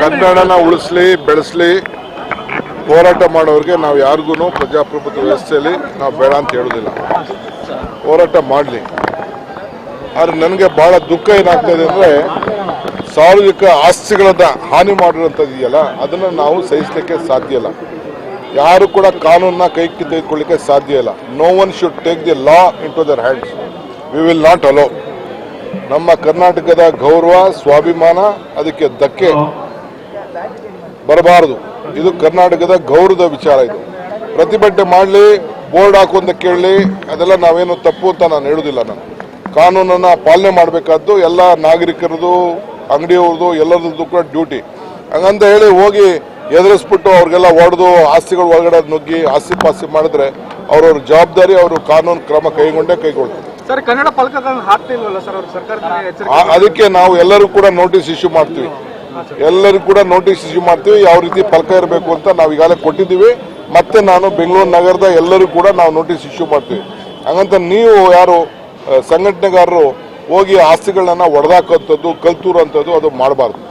ಕನ್ನಡನ ಉಳಿಸ್ಲಿ, ಬೆಳೆಸ್ಲಿ, ಹೋರಾಟ ಮಾಡೋರಿಗೆ ನಾವು ಯಾರಿಗೂ ಪ್ರಜಾಪ್ರಭುತ್ವ ವ್ಯವಸ್ಥೆಯಲ್ಲಿ ನಾವು ಬೇಡ ಅಂತ ಹೇಳೋದಿಲ್ಲ. ಹೋರಾಟ ಮಾಡಲಿ. ಆದರೆ ನನಗೆ ಬಹಳ ದುಃಖ ಇದೆ ಅಂದರೆ ಸಾರ್ವಜನಿಕ ಆಸ್ತಿಗಳನ್ನ ಹಾನಿ ಮಾಡಿರೋಂಥದ್ದು ಇದೆಯಲ್ಲ, ಅದನ್ನು ನಾವು ಸಹಿಸಲಿಕ್ಕೆ ಸಾಧ್ಯ ಇಲ್ಲ. ಯಾರು ಕೂಡ ಕಾನೂನನ್ನ ಕೈ ತೆಗೆದುಕೊಳ್ಳಿಕ್ಕೆ ಸಾಧ್ಯ ಇಲ್ಲ. No one should take the law into their hands we will not allow ನಮ್ಮ ಕರ್ನಾಟಕದ ಗೌರವ, ಸ್ವಾಭಿಮಾನ, ಅದಕ್ಕೆ ಧಕ್ಕೆ. ಬರಬಾರದು. ಇದು ಕರ್ನಾಟಕದ ಗೌರವದ ವಿಚಾರ ಇದು. ಪ್ರತಿಭಟನೆ ಮಾಡಲಿ ಬೋರ್ಡ್ ಹಾಕು ಅಂತ ಕೇಳಲಿ ಅದೆಲ್ಲ ನಾವೇನು ತಪ್ಪು ಅಂತ ನಾನು ಹೇಳುದಿಲ್ಲ ನಾನು. ಕಾನೂನನ್ನು ಪಾಲನೆ ಮಾಡಬೇಕಾದ್ದು ಎಲ್ಲ ನಾಗರಿಕರದು ಅಂಗಡಿಯವ್ರದ್ದು ಎಲ್ಲರದ್ದು ಕೂಡ ಡ್ಯೂಟಿ. ಹಂಗಂತ ಹೇಳಿ ಹೋಗಿ ಎದುರಿಸ್ಬಿಟ್ಟು ಅವ್ರಿಗೆಲ್ಲ ಹೊಡೆದು ಆಸ್ತಿಗಳು ಒಳಗಡೆ ನುಗ್ಗಿ ಆಸ್ತಿ ಪಾಸ್ತಿ ಮಾಡಿದ್ರೆ ಅವ್ರವ್ರ ಜವಾಬ್ದಾರಿ ಅವರು ಕಾನೂನು ಕ್ರಮ ಕೈಗೊಂಡೇ ಕೈಗೊಳ್ತಾರೆ. ಅದಕ್ಕೆ ನಾವು ಎಲ್ಲರೂ ಕೂಡ ನೋಟಿಸ್ ಇಶ್ಯೂ ಮಾಡ್ತೀವಿ. ಎಲ್ಲರಿಗೂ ಕೂಡ ನೋಟಿಸ್ ಇಶ್ಯೂ ಮಾಡ್ತೀವಿ. ಯಾವ ರೀತಿ ಫಲಕ ಇರಬೇಕು ಅಂತ ನಾವು ಈಗಾಗಲೇ ಕೊಟ್ಟಿದ್ದೀವಿ. ಮತ್ತೆ ನಾನು ಬೆಂಗಳೂರು ನಗರದ ಎಲ್ಲರೂ ಕೂಡ ನಾವು ನೋಟಿಸ್ ಇಶ್ಯೂ ಮಾಡ್ತೀವಿ. ಹಾಗಂತ ನೀವು ಯಾರು ಸಂಘಟನೆಗಾರರು ಹೋಗಿ ಆಸ್ತಿಗಳನ್ನ ಒಡೆದಾಕುವಂಥದ್ದು ಕಲ್ತೂರಂಥದ್ದು ಅದು ಮಾಡಬಾರ್ದು.